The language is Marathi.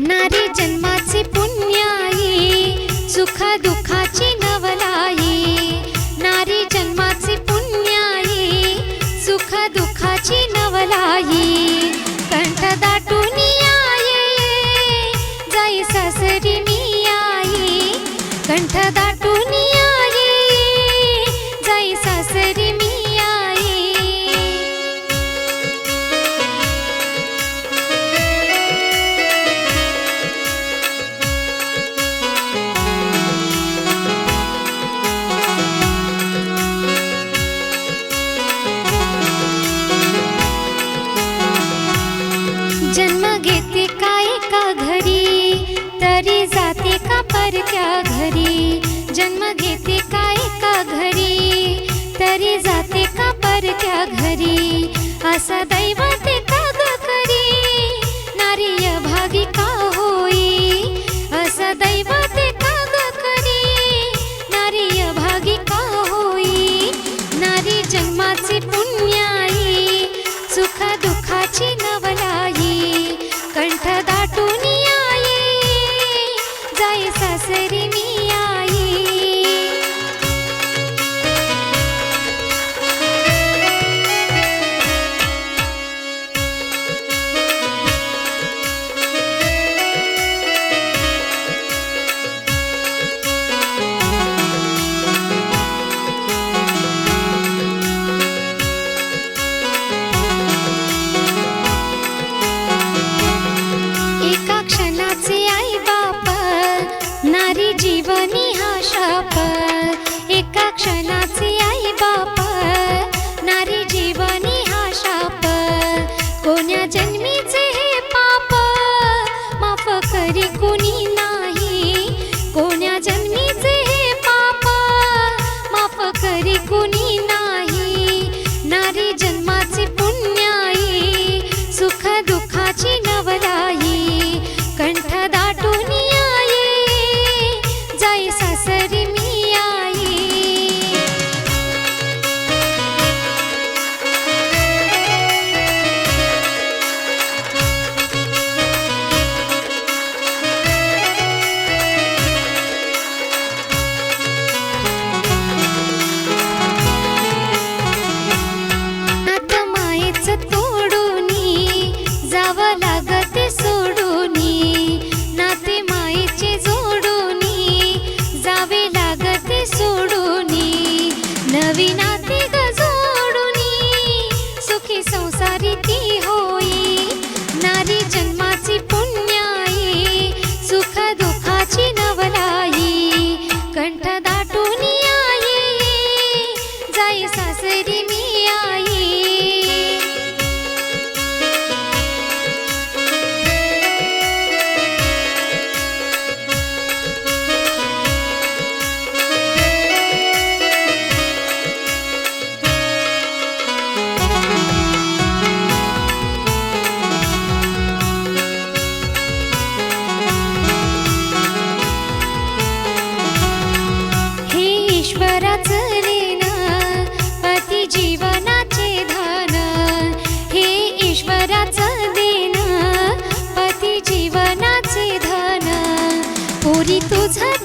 नारी जन्माची पुण्याई सुख दुःखाची नवलाई नारी जन्माची पुण्याई सुख दुःखाची नवलाई कंठ दाटून आई जाई सासरी मी आई कंठ दाटून जन्म घेते काय का घरी? तरी जाते का परक्या घरी? दाटून आई जाय सासरी नारी जीवनी हा शाप. एका क्षणाचे आई बाप. नारी जीवनी हा शाप. कोण्या जन्मीचे हे पाप? माफ करी कुणी नाही. कोण्या जन्मीचे हे पाप? माफ करी कोणी नाही. नारी जन्माचे पुण्याई. सुख दुःखाची ईश्वराचं पती जीवनाचे धन. हे ईश्वराचं देना पती जीवनाचे धन. पुरी तुझं